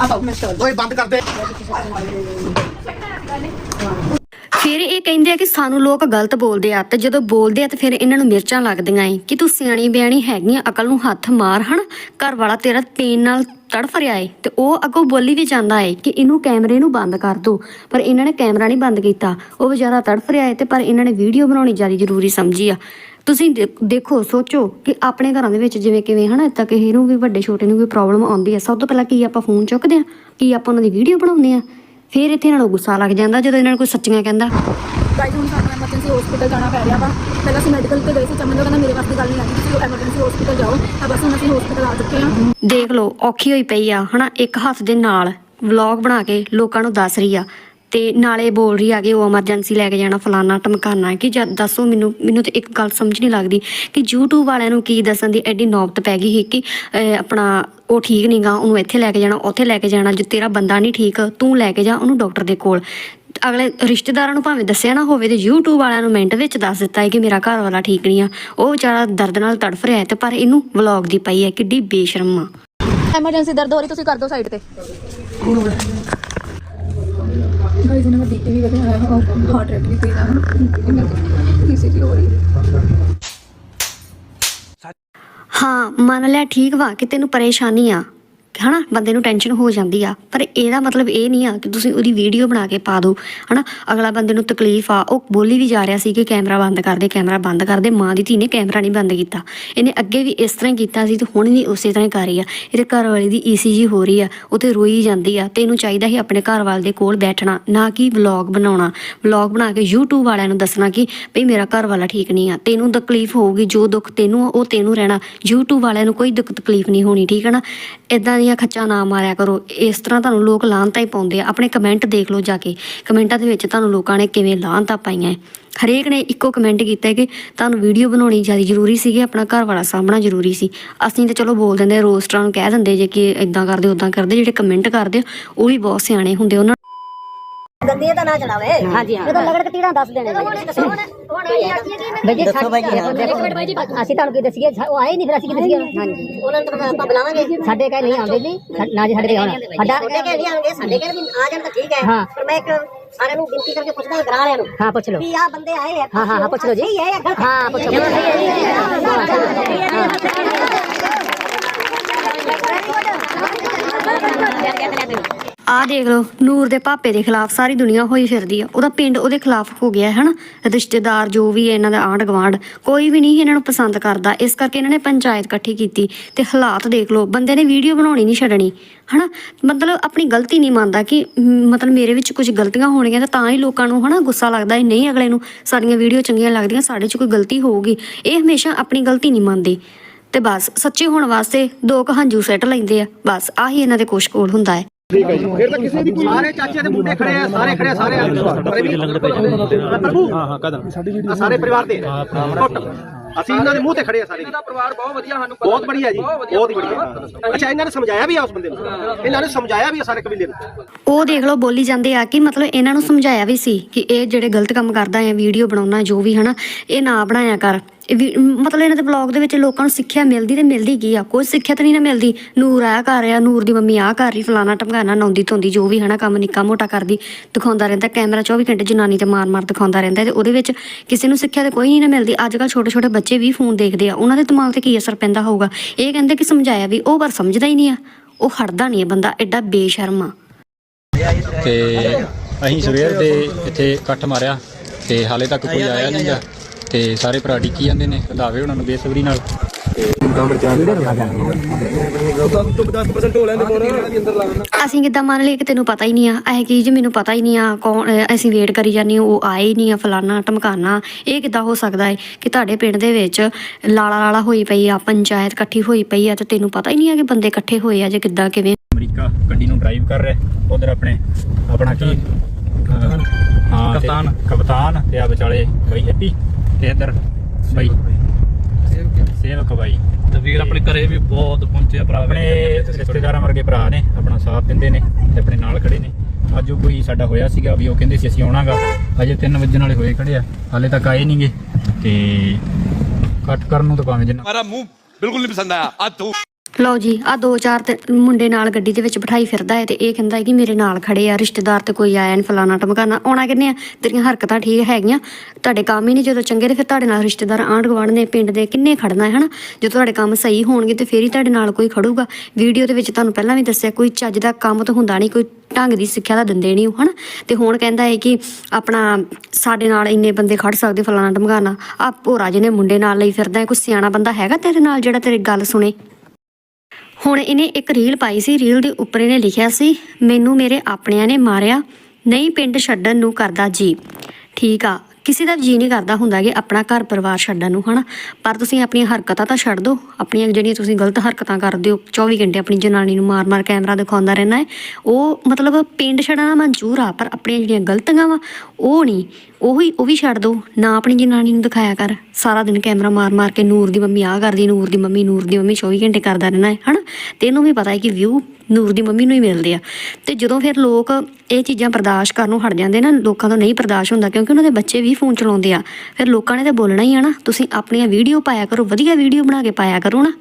ਆਓ ਮੈਂ ਸਟੋਰ ਓਏ ਬੰਦ ਕਰ ਦੇ ਫਿਰ ਇਹ ਕਹਿੰਦੇ ਆ ਕਿ ਸਾਨੂੰ ਲੋਕ ਗਲਤ ਬੋਲਦੇ ਆ ਤੇ ਜਦੋਂ ਬੋਲਦੇ ਆ ਤੇ ਫਿਰ ਇਹਨਾਂ ਨੂੰ ਮਿਰਚਾਂ ਲੱਗਦੀਆਂ ਏ। ਕਿ ਤੂੰ ਸਿਆਣੀ ਬਿਆਣੀ ਹੈਗੀਆਂ ਅਕਲ ਨੂੰ ਹੱਥ ਮਾਰ ਹਣ ਘਰ ਵਾਲਾ ਤੇਰਾ ਪੇਨ ਨਾਲ ਤੜਫ ਰਿਹਾ ਏ ਤੇ ਉਹ ਅੱਗੋਂ ਬੋਲੀ ਵੀ ਜਾਂਦਾ ਏ ਕਿ ਇਹਨੂੰ ਕੈਮਰੇ ਨੂੰ ਬੰਦ ਕਰ ਦੋ। ਪਰ ਇਹਨਾਂ ਨੇ ਕੈਮਰਾ ਨਹੀਂ ਬੰਦ ਕੀਤਾ। ਉਹ ਵਿਚਾਰਾ ਤੜਫ ਰਿਹਾ ਏ ਤੇ ਪਰ ਇਹਨਾਂ ਨੇ ਵੀਡੀਓ ਬਣਾਉਣੀ ਜ਼ਿਆਦਾ ਜ਼ਰੂਰੀ ਸਮਝੀ ਆ। ਤੁਸੀਂ ਦੇ- ਦੇਖੋ ਸੋਚੋ ਕਿ ਆਪਣੇ ਘਰਾਂ ਦੇ ਵਿੱਚ ਜਿਵੇਂ ਕਿਵੇਂ ਹਨਾ ਤਾਂ ਕਿਸੇ ਨੂੰ ਵੀ ਵੱਡੇ ਛੋਟੇ ਨੂੰ ਕੋਈ ਪ੍ਰੋਬਲਮ ਆਉਂਦੀ ਹੈ ਸਭ ਤੋਂ ਪਹਿਲਾਂ ਕੀ ਆਪਾਂ ਫੋਨ ਚੁੱਕਦੇ ਆ? ਕੀ ਆਪਾਂ ਉਹਨਾਂ ਦੀ ਵੀਡੀਓ ਬਣਾਉਂਦੇ ਆ? ਫਿਰ ਇੱਥੇ ਇਹਨਾਂ ਨੂੰ ਗੁੱਸਾ ਲੱਗ ਜਾਂਦਾ ਜਦੋਂ ਇਹਨਾਂ ਨੂੰ ਕੋਈ ਸੱਚੀਆਂ ਕਹਿੰਦਾ। ਗਾਈਜ਼ ਹੁਣ ਸਾਨੂੰ ਐਮਰਜੈਂਸੀ ਹਸਪੀਟਲ ਜਾਣਾ ਪੈ ਰਿਹਾ ਵਾ। ਪਹਿਲਾਂ ਅਸੀਂ ਮੈਡੀਕਲ ਤੇ ਗਏ ਸੀ ਚਮਨ ਕਹਿੰਦਾ ਮੇਰੇ ਵਾਸਤੇ ਗੱਲ ਨਹੀਂ ਆਈ। ਤੁਸੀਂ ਐਮਰਜੈਂਸੀ ਹਸਪੀਟਲ ਜਾਓ। ਤਾਂ ਬਸ ਹੁਣ ਅਸੀਂ ਹਸਪੀਟਲ ਆ ਚੁੱਕੇ ਹਾਂ। ਦੇਖ ਲਓ ਔਖੀ ਹੋਈ ਪਈ ਆ ਹਨਾ ਇੱਕ ਹੱਥ ਦੇ ਨਾਲ ਵਲੌਗ ਬਣਾ ਕੇ ਲੋਕਾਂ ਨੂੰ ਦੱਸ ਰਹੀ ਆ। ਤੇ ਨਾਲੇ ਬੋਲ ਰਹੀ ਆ ਕਿ ਉਹ ਐਮਰਜੈਂਸੀ ਲੈ ਕੇ ਜਾਣਾ ਫਲਾਨਾ ਟਮਕਾਨਾ ਕਿ ਜਦ ਦੱਸੋ ਮੈਨੂੰ ਮੈਨੂੰ ਤੇ ਇੱਕ ਗੱਲ ਸਮਝ ਨਹੀਂ ਲੱਗਦੀ ਕਿ YouTube ਵਾਲਿਆਂ ਨੂੰ ਕੀ ਦੱਸਣ ਦੀ ਐਡੀ ਨੌਬਤ ਪੈ ਗਈ ਸੀ ਕਿ ਆਪਣਾ ਉਹ ਠੀਕ ਨਹੀਂਗਾ ਉਹਨੂੰ ਇੱਥੇ ਲੈ ਕੇ ਜਾਣਾ ਉੱਥੇ ਲੈ ਕੇ ਜਾਣਾ ਜੇ ਤੇਰਾ ਬੰਦਾ ਨਹੀਂ ਠੀਕ ਤੂੰ ਲੈ ਕੇ ਜਾ ਉਹਨੂੰ ਡਾਕਟਰ ਦੇ ਕੋਲ। ਅਗਲੇ ਰਿਸ਼ਤੇਦਾਰਾਂ ਨੂੰ ਭਾਵੇਂ ਦੱਸਿਆ ਨਾ ਹੋਵੇ ਤੇ YouTube ਵਾਲਿਆਂ ਨੂੰ ਮਿੰਟ ਵਿੱਚ ਦੱਸ ਦਿੱਤਾ ਹੈ ਕਿ ਮੇਰਾ ਘਰ ਵਾਲਾ ਠੀਕ ਨਹੀਂ ਆ। ਉਹ ਵਿਚਾਰਾ ਦਰਦ ਨਾਲ ਤੜਫ ਰਿਹਾ ਹੈ ਤੇ ਪਰ ਇਹਨੂੰ ਵਲੌਗ ਦੀ ਪਈ ਹੈ ਕਿੱਡੀ ਬੇਸ਼ਰਮ ਆ। ਐਮਰਜੈਂਸੀ ਦਰਦ ਹੋ ਰਹੀ ਤੁਸੀਂ ਕਰ ਦਿਓ ਸਾਈਡ ਤੇ। ਗਾਈਜ਼ ਇਹਨਾਂ ਦਾ ਬੀਪੀ ਵੀ ਵਧਿਆ ਹੋਇਆ ਹੈ ਹਾਰਟ ਰੇਟ ਵੀ ਤੇਜ਼ ਹੈ ਈਸੀਜੀ ਹੋ ਰਹੀ। ਹੈ ਹਾਂ, ਮੰਨ ਲਿਆ ਠੀਕ ਵਾ ਕਿ ਤੈਨੂੰ ਪਰੇਸ਼ਾਨੀ ਆ। ਹਨਾ ਬੰਦੇ ਨੂੰ ਟੈਨਸ਼ਨ ਹੋ ਜਾਂਦੀ ਆ। ਪਰ ਇਹਦਾ ਮਤਲਬ ਇਹ ਨਹੀਂ ਆ ਕਿ ਤੁਸੀਂ ਉਹਦੀ ਵੀਡੀਓ ਬਣਾ ਕੇ ਪਾ ਦਿਓ ਹਨਾ। ਅਗਲਾ ਬੰਦੇ ਨੂੰ ਤਕਲੀਫ ਆ ਉਹ ਬੋਲੀ ਵੀ ਜਾ ਰਿਹਾ ਸੀ ਕਿ ਕੈਮਰਾ ਬੰਦ ਕਰ ਦੇ ਕੈਮਰਾ ਬੰਦ ਕਰ ਦੇ ਮਾਂ ਦੀ ਧੀ ਨੇ ਕੈਮਰਾ ਨਹੀਂ ਬੰਦ ਕੀਤਾ। ਇਹਨੇ ਅੱਗੇ ਵੀ ਇਸ ਤਰ੍ਹਾਂ ਹੀ ਕੀਤਾ ਸੀ ਤੇ ਹੁਣ ਵੀ ਉਸੇ ਤਰ੍ਹਾਂ ਹੀ ਕਰ ਰਹੀ ਆ। ਇਹਦੇ ਘਰ ਵਾਲੇ ਦੀ ਈਸੀਜੀ ਹੋ ਰਹੀ ਆ ਉਹ ਤੇ ਰੋਈ ਜਾਂਦੀ ਆ ਤੇ ਇਹਨੂੰ ਚਾਹੀਦਾ ਸੀ ਆਪਣੇ ਘਰ ਵਾਲੇ ਦੇ ਕੋਲ ਬੈਠਣਾ ਨਾ ਕਿ ਵਲੌਗ ਬਣਾਉਣਾ। ਵਲੌਗ ਬਣਾ ਕੇ YouTube ਵਾਲਿਆਂ ਨੂੰ ਦੱਸਣਾ ਕਿ ਭਈ ਮੇਰਾ ਘਰ ਵਾਲਾ ਠੀਕ ਨਹੀਂ ਆ ਤੈਨੂੰ ਤਕਲੀਫ ਹੋਊਗੀ ਜੋ ਦੁੱਖ ਤੈਨੂੰ ਆ, ਉਹ ਤੈਨੂੰ ਰਹਿਣਾ। YouTube ਵਾਲਿਆਂ ਨੂੰ ਕੋਈ ਦੁੱਖ ਤਕਲੀਫ ਨਹੀਂ ਹੋਣੀ ਠੀਕ ਹੈ ਨਾ। ਇਦਾਂ ਦੀਆਂ ਖੱਚਾ ਨਾ ਮਾਰਿਆ ਕਰੋ ਇਸ ਤਰ੍ਹਾਂ ਤੁਹਾਨੂੰ ਲੋਕ ਲਾਹਨਤਾਂ ਹੀ ਪਾਉਂਦੇ ਆ। ਆਪਣੇ ਕਮੈਂਟ ਦੇਖ ਲਓ ਜਾ ਕੇ। ਕਮੈਂਟਾਂ ਦੇ ਵਿੱਚ ਤੁਹਾਨੂੰ ਲੋਕਾਂ ਨੇ ਕਿਵੇਂ ਲਾਹਨਤਾਂ ਪਾਈਆਂ। ਹੈ। ਹਰੇਕ ਨੇ ਇੱਕੋ ਕਮੈਂਟ ਕੀਤਾ ਕਿ ਤੁਹਾਨੂੰ ਵੀਡੀਓ ਬਣਾਉਣੀ ਜ਼ਿਆਦਾ ਜ਼ਰੂਰੀ ਸੀਗੀ ਆਪਣਾ ਘਰ ਵਾਲਾ ਸਾਹਮਣਾ ਜ਼ਰੂਰੀ ਸੀ। ਅਸੀਂ ਤਾਂ ਚਲੋ ਬੋਲ ਦਿੰਦੇ ਰੋਸਟਰਾਂ ਨੂੰ ਕਹਿ ਦਿੰਦੇ ਜੇ ਕਿ ਇਦਾਂ ਕਰਦੇ ਉਦਾਂ ਕਰਦੇ ਜਿਹੜੇ ਕਮੈਂਟ ਕਰਦੇ ਆ, ਉਹ ਵੀ ਬਹੁਤ ਸਿਆਣੇ ਹੁੰਦੇ ਉਹਨਾਂ ਗੰਦੀ ਦਾ ਨਾ ਚੜਾਵੇ। ਹਾਂਜੀ ਹਾਂ। ਜਦੋਂ ਲਗੜ ਕਤੀੜਾ ਦੱਸ ਦੇਣੇ ਬਈ ਜੀ ਦੱਸੋ ਬਾਈ ਜੀ ਅਸੀਂ ਤੁਹਾਨੂੰ ਕੀ ਦਸੀਏ? ਉਹ ਆਏ ਨਹੀਂ ਫਿਰ ਅਸੀਂ ਕੀ ਦਸੀਏ? ਹਾਂਜੀ ਉਹਨਾਂ ਨੂੰ ਤਾਂ ਆਪਾਂ ਬੁਲਾਵਾਂਗੇ। ਸਾਡੇ ਕਹੇ ਨਹੀਂ ਆਉਂਦੇ ਜੀ। ਨਾ ਜੀ ਸਾਡੇ ਕਹੇ ਆਉਣਾ। ਸਾਡਾ ਸਾਡੇ ਕਹੇ ਨਹੀਂ ਆਉਂਦੇ ਸਾਡੇ ਕਹੇ ਵੀ ਆ ਜਾਣ ਤਾਂ ਠੀਕ ਹੈ। ਪਰ ਮੈਂ ਇੱਕ ਸਾਰਿਆਂ ਨੂੰ ਬੇਨਤੀ ਕਰਕੇ ਪੁੱਛਦਾ ਹਾਂ ਗਰਾਂ ਵਾਲਿਆਂ ਨੂੰ। ਹਾਂ ਪੁੱਛ ਲਓ। ਵੀ ਆ ਬੰਦੇ ਆਏ ਆ। ਹਾਂ, ਹਾਂ, ਪੁੱਛ ਲਓ ਜੀ। ਜਾਂ? ਹਾਂ, ਪੁੱਛ ਲਓ। ਆਹ ਦੇਖ ਲਓ, ਨੂਰ ਦੇ ਪਾਪੇ ਦੇ ਖਿਲਾਫ ਸਾਰੀ ਦੁਨੀਆ ਹੋਈ ਫਿਰਦੀ ਆ। ਉਹਦਾ ਪਿੰਡ ਉਹਦੇ ਖਿਲਾਫ ਹੋ ਗਿਆ ਹੈ ਨਾ? ਰਿਸ਼ਤੇਦਾਰ ਜੋ ਵੀ ਹੈ, ਇਹਨਾਂ ਦਾ ਆਂਢ ਗੁਆਂਢ, ਕੋਈ ਵੀ ਨਹੀਂ ਇਹਨਾਂ ਨੂੰ ਪਸੰਦ ਕਰਦਾ। ਇਸ ਕਰਕੇ ਇਹਨਾਂ ਨੇ ਪੰਚਾਇਤ ਇਕੱਠੀ ਕੀਤੀ ਤੇ ਹਾਲਾਤ ਦੇਖ ਲਓ, ਬੰਦੇ ਨੇ ਵੀਡੀਓ ਬਣਾਉਣੀ ਨਹੀਂ ਛੱਡਣੀ ਹਨਾ ਮਤਲਬ ਆਪਣੀ ਗਲਤੀ ਨਹੀਂ ਮੰਨਦਾ ਕਿ ਮਤਲਬ ਮੇਰੇ ਵਿੱਚ ਕੁਝ ਗਲਤੀਆਂ ਹੋਣਗੀਆਂ ਤਾਂ ਤਾਂ ਹੀ ਲੋਕਾਂ ਨੂੰ ਹਨਾ ਗੁੱਸਾ ਲੱਗਦਾ ਹੈ, ਨਹੀਂ ਅਗਲੇ ਨੂੰ ਸਾਡੀਆਂ ਵੀਡੀਓ ਚੰਗੀਆਂ ਲੱਗਦੀਆਂ, ਸਾਡੇ 'ਚ ਕੋਈ ਗਲਤੀ ਹੋਊਗੀ। ਇਹ ਹਮੇਸ਼ਾ ਆਪਣੀ ਗਲਤੀ ਨਹੀਂ ਮੰਨਦੇ। ਤੇ ਬਸ, ਸੱਚੇ ਹੋਣ ਵਾਸਤੇ ਦੋ ਕੁ ਸੈੱਟ ਲੈਂਦੇ ਆ। ਬਸ, ਆਹੀ ਇਹਨਾਂ ਦੇ ਕੁਛ ਕੋਲ ਹੁੰਦਾ ਹੈ। ਫਿਰ ਤਾਂ ਕਿਸੇ ਦੀ ਸਾਰੇ ਚਾਚੇ ਦੇ ਮੁੰਡੇ ਖੜੇ ਆ ਸਾਰੇ ਖੜੇ ਆ ਸਾਰੇ ਪ੍ਰਭੂ। ਹਾਂ ਹਾਂ ਕਦਮ। ਸਾਰੇ ਪਰਿਵਾਰ ਦੇ। ਟੋਟਲ ਅਸੀਂ ਇਹਨਾਂ ਦੇ ਮੂੰਹ ਤੇ ਖੜੇ ਆ ਸਾਰੇ। ਦਾ ਪਰਿਵਾਰ ਬਹੁਤ ਵਧੀਆ ਸਾਨੂੰ ਬਹੁਤ ਬੜੀਆ ਜੀ। ਬਹੁਤ ਹੀ ਬੜੀਆ ਅੱਛਾ ਇਹਨਾਂ ਨੇ ਸਮਝਾਇਆ ਵੀ ਆ ਉਸ ਬੰਦੇ ਨੂੰ? ਇਹਨਾਂ ਨੇ ਸਮਝਾਇਆ ਵੀ ਆ ਸਾਰੇ ਕਬੀਲੇ ਨੂੰ? ਉਹ ਦੇਖ ਲਓ ਬੋਲੀ ਜਾਂਦੇ ਆ ਕਿ ਮਤਲਬ ਇਹਨਾਂ ਨੂੰ ਸਮਝਾਇਆ ਵੀ ਸੀ ਕਿ ਇਹ ਜਿਹੜੇ ਗਲਤ ਕੰਮ ਕਰਦਾ ਹੈ ਵੀਡੀਓ ਬਣਾਉਣਾ ਜੋ ਵੀ ਹਨਾ ਇਹ ਨਾ ਬਣਾਇਆ ਕਰ। ਮਤਲਬ ਇਹਨਾਂ ਦੇ ਬਲੌਗ ਦੇ ਵਿੱਚ ਲੋਕਾਂ ਨੂੰ ਸਿੱਖਿਆ ਮਿਲਦੀ ਤੇ ਮਿਲਦੀ ਕੀ ਆ? ਕੋਈ ਸਿੱਖਿਆ ਤਾਂ ਨਹੀਂ ਨਾ ਮਿਲਦੀ। ਨੂਰ ਆ ਕਰ ਰਿਹਾ, ਨੂਰ ਦੀ ਮੰਮੀ ਆ ਕਰ ਰਹੀ, ਫਲਾਣਾ ਟਮਕਾਣਾ ਨੌਂਦੀ ਧੋਂਦੀ, ਜੋ ਵੀ ਹਨਾ ਕੰਮ ਨਿੱਕਾ ਮੋਟਾ ਕਰਦੀ, ਦਿਖਾਉਂਦਾ ਰਹਿੰਦਾ, ਕੈਮਰਾ 24 ਘੰਟੇ ਜਨਾਨੀ ਤੇ ਮਾਰ ਮਾਰ ਦਿਖਾਉਂਦਾ ਰਹਿੰਦਾ ਤੇ ਉਹਦੇ ਵਿੱਚ ਕਿਸੇ ਨੂੰ ਸਿੱਖਿਆ ਤੇ ਕੋਈ ਨਹੀਂ ਨਾ ਮਿਲਦੀ। ਅੱਜ ਕੱਲ ਛੋਟੇ ਛੋਟੇ ਬੱਚੇ ਵੀ ਫੋਨ ਦੇਖਦੇ ਆ, ਉਹਨਾਂ ਦੇ ਦਿਮਾਗ ਤੇ ਕੀ ਅਸਰ ਪੈਂਦਾ ਹੋਊਗਾ? ਇਹ ਕਹਿੰਦੇ ਕਿ ਸਮਝਾਇਆ ਵੀ, ਉਹ ਪਰ ਸਮਝਦਾ ਹੀ ਨਹੀਂ ਆ। ਉਹ ਹਟਦਾ ਨਹੀਂ ਹੈ ਬੰਦਾ, ਐਡਾ ਬੇਸ਼ਰਮ ਆ। ਤੇ ਅਸੀਂ ਸਵੇਰ ਦੇ ਇੱਥੇ ਇਕੱਠ ਮਾਰਿਆ ਤੇ ਹਾਲੇ ਤੱਕ ਕੋਈ ਆਇਆ ਨਹੀਂਗਾ ਤੇ ਸਾਰੇ ਭਰਾ ਡਿੱਕੀ ਜਾਂਦੇ ਨੇ ਰੰਧਾਵੇ ਉਹਨਾਂ ਨੂੰ ਬੇਸਬਰੀ ਨਾਲ। ਅਸੀਂ ਕਿੱਦਾਂ ਮੰਨ ਲਈਏ ਕਿ ਤੈਨੂੰ ਪਤਾ ਹੀ ਨਹੀਂ ਆ ਇਹ ਚੀਜ਼ ਮੈਨੂੰ ਪਤਾ ਹੀ ਨਹੀਂ ਆ ਕੌਣ ਅਸੀਂ ਵੇਟ ਕਰੀ ਜਾਂਦੇ ਉਹ ਆਏ ਹੀ ਨਹੀਂ ਆ ਫਲਾਨਾ ਟਮਕਾਨਾ ਇਹ ਕਿੱਦਾਂ ਹੋ ਸਕਦਾ ਹੈ ਕਿ ਤੁਹਾਡੇ ਪਿੰਡ ਦੇ ਵਿੱਚ ਲਾਲਾ ਲਾਲਾ ਹੋਈ ਪਈ ਆ ਪੰਚਾਇਤ ਇਕੱਠੀ ਹੋਈ ਪਈ ਆ ਤੇ ਤੈਨੂੰ ਪਤਾ ਹੀ ਨਹੀਂ ਆ ਕਿ ਬੰਦੇ ਇਕੱਠੇ ਹੋਏ ਆ ਜੇ ਕਿੱਦਾਂ ਕਿਵੇਂ? ਅਮਰੀਕਾ ਗੱਡੀ ਨੂੰ ਡਰਾਈਵ ਕਰ ਰਿਹਾ ਉਧਰ ਆਪਣੇ ਆਪਣਾ ਕੀ? ਕਪਤਾਨ। ਕਪਤਾਨ। ਤੇ ਆ ਵਿਚਾਲੇ ਬਈ ਹੈਪੀ ਤੇ ਇਧਰ ਬਾਈ ਸੇਵਕ ਬਾਈ ਤੇ ਵੀਰ ਆਪਣੇ ਘਰੇ ਵੀ ਬਹੁਤ ਪਹੁੰਚਿਆ ਭਰਾ ਆਪਣੇ ਰਿਸ਼ਤੇਦਾਰਾਂ ਵਰਗੇ ਭਰਾ ਨੇ ਆਪਣਾ ਸਾਥ ਦਿੰਦੇ ਨੇ ਤੇ ਆਪਣੇ ਨਾਲ ਖੜੇ ਨੇ। ਅੱਜ ਕੋਈ ਸਾਡਾ ਹੋਇਆ ਸੀਗਾ ਵੀ ਉਹ ਕਹਿੰਦੇ ਸੀ ਅਸੀਂ ਆਉਣਾਗਾ। ਅਜੇ 3 ਵਜੇ ਨਾਲੇ ਹੋਏ ਖੜੇ ਆ ਹਾਲੇ ਤੱਕ ਆਏ ਨਹੀਂਗੇ ਤੇ ਕੱਟ ਕਰਨ ਨੂੰ ਤਾਂ ਭਾਵੇਂ ਜਿੰਨਾ ਮਾਰਾ ਮੂੰਹ ਬਿਲਕੁਲ ਨਹੀਂ ਪਸੰਦ ਆਇਆ। ਆ ਤੂੰ ਲਓ ਜੀ ਆ ਦੋ ਚਾਰ ਤੇ ਮੁੰਡੇ ਨਾਲ ਗੱਡੀ ਦੇ ਵਿੱਚ ਬਿਠਾਈ ਫਿਰਦਾ ਹੈ ਤੇ ਇਹ ਕਹਿੰਦਾ ਹੈ ਕਿ ਮੇਰੇ ਨਾਲ ਖੜੇ ਆ, ਰਿਸ਼ਤੇਦਾਰ ਤੇ ਕੋਈ ਆਇਆ ਨਹੀਂ ਫਲਾਣਾ ਟਮਕਾਣਾ ਆਉਣਾ ਕਿੰਨੇ ਆ? ਤੇਰੀਆਂ ਹਰਕਤਾਂ ਠੀਕ ਹੈਗੀਆਂ। ਤੁਹਾਡੇ ਕੰਮ ਹੀ ਨਹੀਂ ਜਦੋਂ ਚੰਗੇ ਤੇ ਫਿਰ ਤੁਹਾਡੇ ਨਾਲ ਰਿਸ਼ਤੇਦਾਰ ਆਂਢ ਗੁਆਂਢ ਨੇ, ਪਿੰਡ ਦੇ ਕਿੰਨੇ ਖੜਨਾ ਹੈ, ਹਨਾ? ਜਦੋਂ ਤੁਹਾਡੇ ਕੰਮ ਸਹੀ ਹੋਣਗੇ ਤੇ ਫੇਰ ਹੀ ਤੁਹਾਡੇ ਨਾਲ ਕੋਈ ਖੜੂਗਾ। ਵੀਡੀਓ ਦੇ ਵਿੱਚ ਤੁਹਾਨੂੰ ਪਹਿਲਾਂ ਵੀ ਦੱਸਿਆ, ਕੋਈ ਚੱਜ ਦਾ ਕੰਮ ਤਾਂ ਹੁੰਦਾ ਨਹੀਂ ਕੋਈ ਢੰਗ ਦੀ ਸਿੱਖਿਆ ਤਾਂ ਦਿੰਦੇ ਨਹੀਂ ਉਹ, ਹਨਾ? ਤੇ ਹੁਣ ਕਹਿੰਦਾ ਹੈ ਕਿ ਆਪਣਾ ਸਾਡੇ ਨਾਲ ਇੰਨੇ ਬੰਦੇ ਖੜ ਸਕਦੇ, ਫਲਾਣਾ ਟਮਕਾਣਾ ਆ ਭੋਰਾ ਜਿਹਨੇ ਮੁੰਡੇ ਨਾਲ ਲਈ ਫਿਰਦਾ ਹੈ, ਕੋਈ ਸਿਆਣਾ ਬੰਦਾ ਹੈਗਾ ਤੇਰੇ ਨਾਲ ਜਿਹੜਾ ਤੇਰੀ ਗੱਲ ਸੁਣੇ? ਹੁਣ ਇਹਨੇ ਇੱਕ ਰੀਲ ਪਾਈ ਸੀ ਰੀਲ ਦੇ ਉੱਪਰ ਇਹਨੇ ਲਿਖਿਆ ਸੀ, ਮੈਨੂੰ ਮੇਰੇ ਆਪਣਿਆਂ ਨੇ ਮਾਰਿਆ, ਨਹੀਂ ਪਿੰਡ ਛੱਡਣ ਨੂੰ ਕਰਦਾ ਜੀ। ਠੀਕ ਆ। ਕਿਸੇ ਦਾ ਜੀ ਨਹੀਂ ਕਰਦਾ ਹੁੰਦਾ ਕਿ ਆਪਣਾ ਘਰ ਪਰਿਵਾਰ ਛੱਡਣ ਨੂੰ, ਹਨਾ? ਪਰ ਤੁਸੀਂ ਆਪਣੀਆਂ ਹਰਕਤਾਂ ਤਾਂ ਛੱਡ ਦਿਓ। ਆਪਣੀਆਂ ਜਿਹੜੀਆਂ ਤੁਸੀਂ ਗਲਤ ਹਰਕਤਾਂ ਕਰਦੇ ਹੋ 24 ਘੰਟੇ ਆਪਣੀ ਜਨਾਨੀ ਨੂੰ ਮਾਰ-ਮਾਰ ਕੈਮਰਾ ਦਿਖਾਉਂਦਾ ਰਹਿਣਾ ਹੈ। ਉਹ ਮਤਲਬ ਪਿੰਡ ਛੱਡਣਾ ਮਨਜ਼ੂਰ ਆ, ਪਰ ਆਪਣੀਆਂ ਜਿਹੜੀਆਂ ਗਲਤੀਆਂ ਵਾ, ਉਹ ਨਹੀਂ। ਉਹੀ, ਉਹ ਵੀ ਛੱਡ ਦਿਓ। ਨਾ ਆਪਣੀ ਜਨਾਨੀ ਨੂੰ ਦਿਖਾਇਆ ਕਰ। ਸਾਰਾ ਦਿਨ ਕੈਮਰਾ ਮਾਰ-ਮਾਰ ਕੇ ਨੂਰ ਦੀ ਮੰਮੀ ਆ ਕਰਦੀ, ਨੂਰ ਦੀ ਮੰਮੀ, ਨੂਰ ਦੀ ਮੰਮੀ 24 ਘੰਟੇ ਕਰਦਾ ਰਹਿਣਾ ਹੈ, ਹਨਾ? ਤੇ ਇਹਨੂੰ ਵੀ ਪਤਾ ਹੈ ਕਿ ਵਿਊ ਨੂਰ ਦੀ ਮੰਮੀ ਨੂੰ ਹੀ ਮਿਲਦੇ ਆ। ਤੇ ਜਦੋਂ ਫਿਰ ਲੋਕ ਇਹ ਚੀਜ਼ਾਂ ਬਰਦਾਸ਼ਤ ਕਰਨੋਂ ਹਟ ਜਾਂਦੇ ਨਾ, ਲੋਕਾਂ ਤੋਂ ਨਹੀਂ ਬਰਦਾਸ਼ਤ ਹੁੰਦਾ ਕਿਉਂਕਿ ਉਹਨਾਂ ਦੇ ਬੱਚੇ ਵੀ ਫੋਨ ਚਲਾਉਂਦੇ ਆ। ਫਿਰ ਲੋਕਾਂ ਨੇ ਤਾਂ ਬੋਲਣਾ ਹੀ ਆ ਨਾ, ਤੁਸੀਂ ਆਪਣੀਆਂ ਵੀਡੀਓ ਪਾਇਆ ਕਰੋ, ਵਧੀਆ ਵੀਡੀਓ ਬਣਾ ਕੇ ਪਾਇਆ ਕਰੋ ਨਾ।